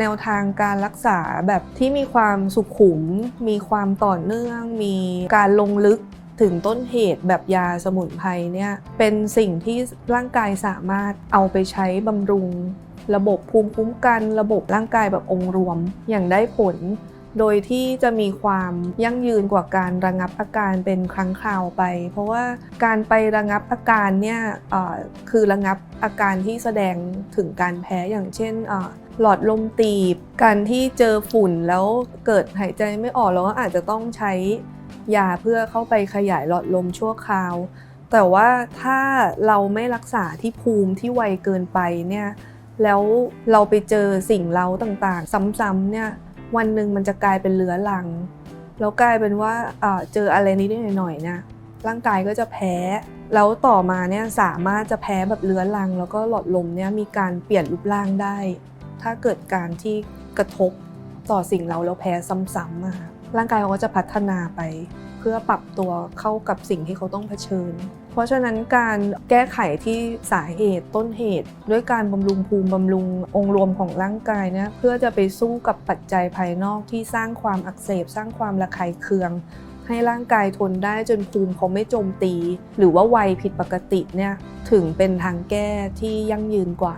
แนวทางการรักษาแบบที่มีความสุขุม มีความต่อเนื่อง มีการลงลึกถึงต้นเหตุแบบยาสมุนไพรเนี่ยเป็นสิ่งที่ร่างกายสามารถเอาไปใช้บำรุง ระบบภูมิคุ้มกัน ระบบร่างกายแบบองค์รวมอย่างได้ผล โดยที่จะมีความยั่งยืนกว่าการระงับอาการเป็นครั้งคราวไป เพราะว่าการไประงับอาการเนี่ยคือระงับอาการที่แสดงถึงการแพ้อย่างเช่นหลอดลมตีบ การที่เจอฝุ่นแล้วเกิดหายใจไม่ออกเราก็อาจจะต้องใช้ยาเพื่อเข้าไปขยายหลอดลมชั่วคราว แต่ว่าถ้าเราไม่รักษาที่ภูมิที่ไวเกินไปเนี่ยแล้วเราไปเจอสิ่งเล้าต่างๆ ซ้ำๆเนี่ย วันหนึ่งมันจะกลายเป็นเลื้อรัง แล้วกลายเป็นว่าเจออะไรนิดหน่อยๆนะร่างกายก็จะแพ้ แล้วต่อมาเนี่ยสามารถจะแพ้แบบเลื้อรัง แล้วก็หลอดลมเนี่ยมีการเปลี่ยนรูปร่างได้ ถ้าเกิดการที่กระทบต่อสิ่งเราแล้วแพ้ซ้ำๆร่างกายเขาก็จะพัฒนาไป เพื่อปรับตัวเข้ากับสิ่งที่เขาต้องเผชิญ เพราะฉะนั้นการแก้ไขที่สาเหตุต้นเหตุ ด้วยการบำรุงภูมิบำรุงองค์รวมของร่างกายเนี่ยเพื่อจะไปสู้กับปัจจัยภายนอกที่สร้างความอักเสบ สร้างความระคายเคือง ให้ร่างกายทนได้จนภูมิเขาไม่โจมตี หรือว่าไวผิดปกติเนี่ยถึงเป็นทางแก้ที่ยั่งยืนกว่า